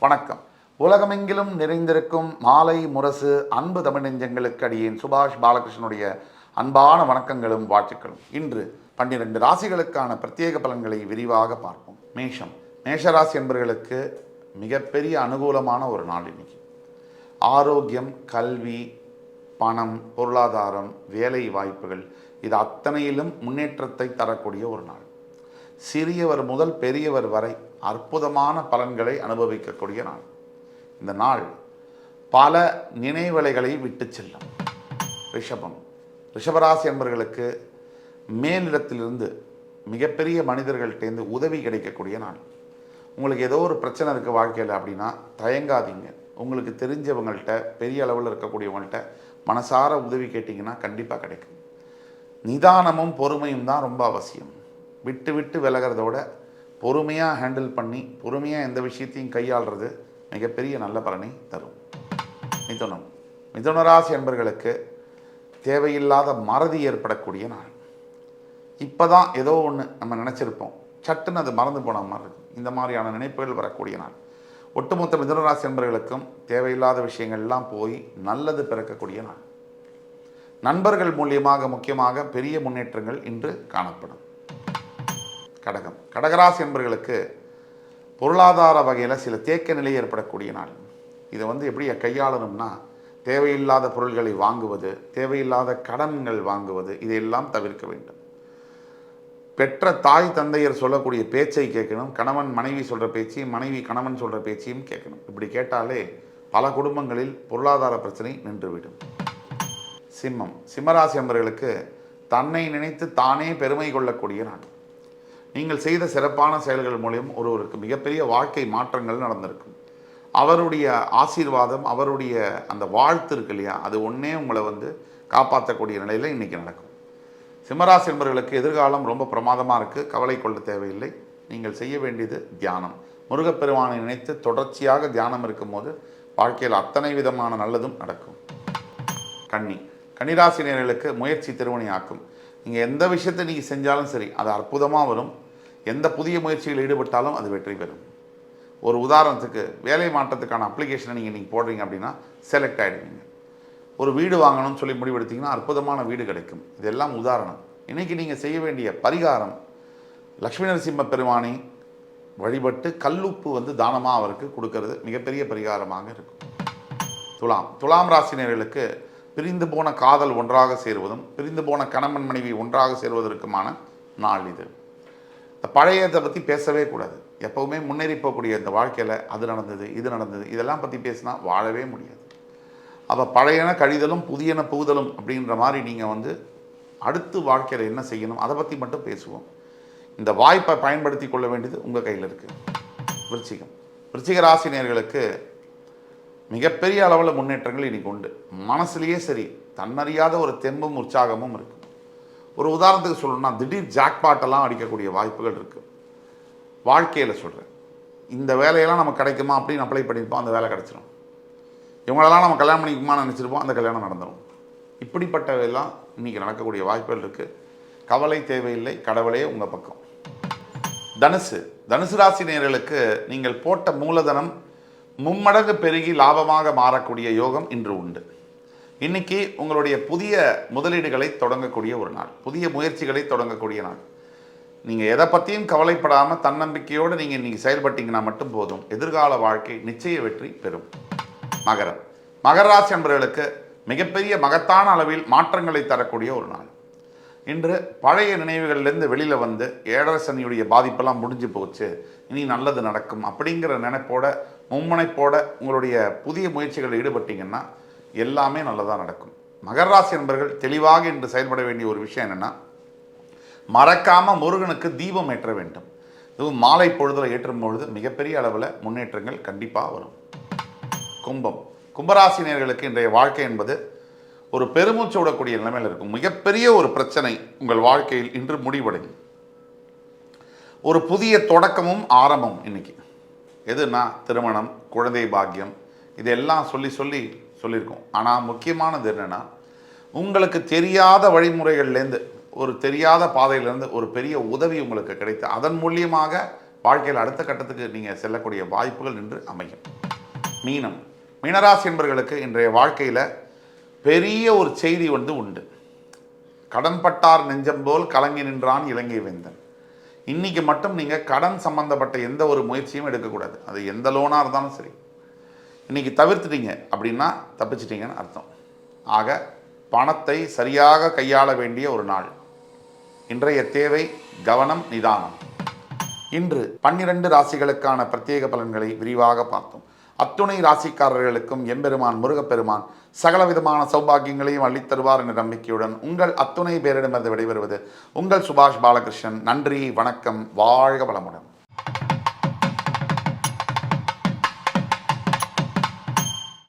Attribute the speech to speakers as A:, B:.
A: வணக்கம். உலகமெங்கிலும் நிறைந்திருக்கும் மாலை முரசு அன்பு தமிழ் நெஞ்சங்களுக்கு அடியேன் சுபாஷ் பாலகிருஷ்ணனுடைய அன்பான வணக்கங்களும் வாழ்த்துக்களும். இன்று பன்னிரண்டு ராசிகளுக்கான பிரத்யேக பலன்களை விரிவாக பார்ப்போம். மேஷம். மேஷராசி என்பவர்களுக்கு மிகப்பெரிய அனுகூலமான ஒரு நாள் இன்னைக்கு. ஆரோக்கியம் கல்வி பணம் பொருளாதாரம் வேலை வாய்ப்புகள் இது அத்தனையிலும் முன்னேற்றத்தை தரக்கூடிய ஒரு நாள். சிறியவர் முதல் பெரியவர் வரை அற்புதமான பலன்களை அனுபவிக்கக்கூடிய நாள். இந்த நாள் பல நினைவலைகளை விட்டு செல்லும். ரிஷபம். ரிஷபராசி என்பர்களுக்கு மேலிடத்திலிருந்து மிகப்பெரிய மனிதர்கள்டேந்து உதவி கிடைக்கக்கூடிய நாள். உங்களுக்கு ஏதோ ஒரு பிரச்சனை இருக்குது வாழ்க்கையில் அப்படின்னா தயங்காதீங்க. உங்களுக்கு தெரிஞ்சவங்கள்ட்ட பெரிய அளவில் இருக்கக்கூடியவங்கள்ட்ட மனசார உதவி கேட்டிங்கன்னா கண்டிப்பாக கிடைக்கும். நிதானமும் பொறுமையும் தான் ரொம்ப அவசியம். விட்டு விட்டு விலகிறதோட பொறுமையாக ஹேண்டில் பண்ணி பொறுமையாக எந்த விஷயத்தையும் கையாளுறது மிகப்பெரிய நல்ல பலனை தரும். மிதுனம். மிதுனராசி என்பர்களுக்கு தேவையில்லாத மறதி ஏற்படக்கூடிய நாள். இப்போ தான் ஏதோ ஒன்று நம்ம நினச்சிருப்போம். சட்டுன்னு அது மறந்து போன மாதிரி இருக்கும். இந்த மாதிரியான நினைப்புகள் வரக்கூடிய நாள். ஒட்டுமொத்த மிதுனராசி என்பர்களுக்கும் தேவையில்லாத விஷயங்கள்லாம் போய் நல்லது பிறக்கக்கூடிய நாள். நண்பர்கள் மூலியமாக முக்கியமாக பெரிய முன்னேற்றங்கள் இன்று காணப்படும். கடகம். கடகராசி என்பர்களுக்கு பொருளாதார வகையில் சில தேக்க நிலை ஏற்படக்கூடிய நாள். இதை வந்து எப்படி கையாளணும்னா தேவையில்லாத பொருள்களை வாங்குவது தேவையில்லாத கடன்கள் வாங்குவது இதையெல்லாம் தவிர்க்க வேண்டும். பெற்ற தாய் தந்தையர் சொல்லக்கூடிய பேச்சை கேட்கணும் கணவன் மனைவி சொல்கிற பேச்சையும் மனைவி கணவன் சொல்கிற பேச்சையும் கேட்கணும். இப்படி கேட்டாலே பல குடும்பங்களில் பொருளாதார பிரச்சனை நின்றுவிடும். சிம்மம். சிம்மராசி அன்பர்களுக்கு தன்னை நினைத்து தானே பெருமை கொள்ளக்கூடிய நாள். நீங்கள் செய்த சிறப்பான செயல்கள் மூலியம் ஒருவருக்கு மிகப்பெரிய வாழ்க்கை மாற்றங்கள் நடந்திருக்கும். அவருடைய ஆசீர்வாதம் அவருடைய அந்த வாழ்த்து இருக்கு இல்லையா? அது ஒன்றே உங்களை வந்து காப்பாற்றக்கூடிய நிலையில் இன்றைக்கி நடக்கும். சிம்மராசி என்பவர்களுக்கு எதிர்காலம் ரொம்ப பிரமாதமாக இருக்குது கவலை கொள்ள தேவையில்லை. நீங்கள் செய்ய வேண்டியது தியானம். முருகப்பெருமானை நினைத்து தொடர்ச்சியாக தியானம் இருக்கும்போது வாழ்க்கையில் அத்தனை விதமான நல்லதும் நடக்கும். கன்னி. கன்னிராசினியர்களுக்கு முயற்சி திருமணியாக்கும் நீங்கள் எந்த விஷயத்தை நீங்கள் செஞ்சாலும் சரி அது அற்புதமாக வரும். எந்த புதிய முயற்சியில் ஈடுபட்டாலும் அது வெற்றி பெறும். ஒரு உதாரணத்துக்கு வேலை மாற்றத்துக்கான அப்ளிகேஷனை நீங்கள் நீங்கள் போடுறீங்க அப்படின்னா செலக்ட் ஆகிடுவீங்க ஒரு வீடு வாங்கணும்னு சொல்லி முடிவெடுத்தீங்கன்னா அற்புதமான வீடு கிடைக்கும். இதெல்லாம் உதாரணம். இன்றைக்கி நீங்கள் செய்ய வேண்டிய பரிகாரம் லக்ஷ்மி நரசிம்ம பெருமானை வழிபட்டு கல்லுப்பு வந்து தானமாக அவருக்கு கொடுக்கறது மிகப்பெரிய பரிகாரமாக இருக்கும். துலாம் துலாம் ராசினியர்களுக்கு பிரிந்து போன காதல் ஒன்றாக சேருவதும் பிரிந்து போன கணவன் மனைவி ஒன்றாக சேருவதற்குமான நாள் இது. இந்த பழையதை பற்றி பேசவே கூடாது. எப்போவுமே முன்னேறி போகக்கூடிய இந்த வாழ்க்கையில் அது நடந்தது இது நடந்தது இதெல்லாம் பற்றி பேசினா வாழவே முடியாது. அப்போ பழையன கழிதலும் புதியன புகுதலும் அப்படின்ற மாதிரி நீங்கள் வந்து அடுத்து வாழ்க்கையில் என்ன செய்யணும் அதை பற்றி மட்டும் பேசுவோம். இந்த வாய்ப்பை பயன்படுத்தி கொள்ள வேண்டியது உங்கள் கையில் இருக்குது விருச்சிகம். விருச்சிக ராசினியர்களுக்கு மிகப்பெரிய அளவில் முன்னேற்றங்கள் இன்றைக்கி உண்டு. மனசுலேயே சரி தன்னறியாத ஒரு தெம்பும் உற்சாகமும் இருக்குது ஒரு உதாரணத்துக்கு சொல்லணும்னா திடீர் ஜாக்பாட்டெல்லாம் அடிக்கக்கூடிய வாய்ப்புகள் இருக்குது வாழ்க்கையில் சொல்கிறேன் இந்த வேலையெல்லாம் நமக்கு கிடைக்குமா அப்படின்னு அப்ளை பண்ணியிருப்போம் அந்த வேலை கிடச்சிரும். இவங்களெல்லாம் நம்ம கல்யாணம் பண்ணிக்குமா நினச்சிருப்போம் அந்த கல்யாணம் நடந்துடும் இப்படிப்பட்டவையெல்லாம் இன்றைக்கி நடக்கக்கூடிய வாய்ப்புகள் இருக்குது கவலை தேவையில்லை கடவுளே உங்கள் பக்கம். தனுசு. தனுசு ராசி நேர்களுக்கு நீங்கள் போட்ட மூலதனம் மும்மடங்கு பெருகி லாபமாக மாறக்கூடிய யோகம் இன்று உண்டு. இன்னைக்கு உங்களுடைய புதிய முதலீடுகளை தொடங்கக்கூடிய ஒரு நாள் புதிய முயற்சிகளை தொடங்கக்கூடிய நாள். நீங்கள் எதை பற்றியும் கவலைப்படாமல் தன்னம்பிக்கையோடு நீங்கள் இன்றைக்கி செயல்பட்டீங்கன்னா மட்டும் போதும். எதிர்கால வாழ்க்கை நிச்சய வெற்றி பெறும். மகரம். மகர ராசி என்பவர்களுக்கு மிகப்பெரிய மகத்தான அளவில் மாற்றங்களை தரக்கூடிய ஒரு நாள். இன்று பழைய நினைவுகள்லேருந்து வெளியில் வந்து ஏழரை சனியுடைய பாதிப்பெல்லாம் முடிஞ்சு போச்சு. இனி நல்லது நடக்கும் அப்படிங்கிற நினைப்போட மும்முனைப்போட உங்களுடைய புதிய முயற்சிகளில் ஈடுபட்டிங்கன்னா எல்லாமே நல்லதாக நடக்கும். மகர ராசி என்பர்கள் தெளிவாக இன்று செயல்பட வேண்டிய ஒரு விஷயம் என்னென்னா மறக்காமல் முருகனுக்கு தீபம் ஏற்ற வேண்டும். இதுவும் மாலை பொழுதில் ஏற்றும் பொழுது மிகப்பெரிய அளவில் முன்னேற்றங்கள் கண்டிப்பாக வரும். கும்பம். கும்பராசினியர்களுக்கு இன்றைய வாழ்க்கை என்பது ஒரு பெருமூச்சு விடக்கூடிய நிலைமையில் இருக்கும். மிகப்பெரிய ஒரு பிரச்சனை உங்கள் வாழ்க்கையில் இன்று முடிவடையும். ஒரு புதிய தொடக்கமும் ஆரம்பம் இன்னைக்கு. எதுனா திருமணம் குழந்தை பாக்கியம் இதெல்லாம் சொல்லி சொல்லி சொல்லியிருக்கோம். ஆனால் முக்கியமானது என்னென்னா உங்களுக்கு தெரியாத வழிமுறைகள்லேருந்து ஒரு தெரியாத பாதையிலேருந்து ஒரு பெரிய உதவி உங்களுக்கு கிடைத்து அதன் மூலியமாக வாழ்க்கையில் அடுத்த கட்டத்துக்கு நீங்கள் செல்லக்கூடிய வாய்ப்புகள் என்று அமையும். மீனம். மீனராசி என்பவர்களுக்கு இன்றைய வாழ்க்கையில் பெரிய ஒரு செய்தி வந்து உண்டு. கடன்பட்டார் நெஞ்சம் போல் கலங்கி நின்றான் இலங்கை வேந்தன். இன்னைக்கு மட்டும் நீங்கள் கடன் சம்பந்தப்பட்ட எந்த ஒரு முயற்சியும் எடுக்கக்கூடாது. அது எந்த லோனாக இருந்தாலும் சரி. இன்னைக்கு தவிர்த்துட்டீங்க அப்படின்னா தப்பிச்சிட்டிங்கன்னு அர்த்தம். ஆக பணத்தை சரியாக கையாள வேண்டிய ஒரு நாள். இன்றைய தேவை கவனம் நிதானம். இன்று பன்னிரண்டு ராசிகளுக்கான பிரத்யேக பலன்களை விரிவாக பார்த்தோம். அத்துணை ராசிக்காரர்களுக்கும் எம்பெருமான் முருகப்பெருமான் சகல விதமான சௌபாகியங்களையும் அள்ளித்தருவார் என்ற நம்பிக்கையுடன் உங்கள் அத்துணை பேரிடமிருந்து விடைபெறுவது உங்கள் சுபாஷ் பாலகிருஷ்ணன். நன்றி வணக்கம் வாழ்க வளமுடன்.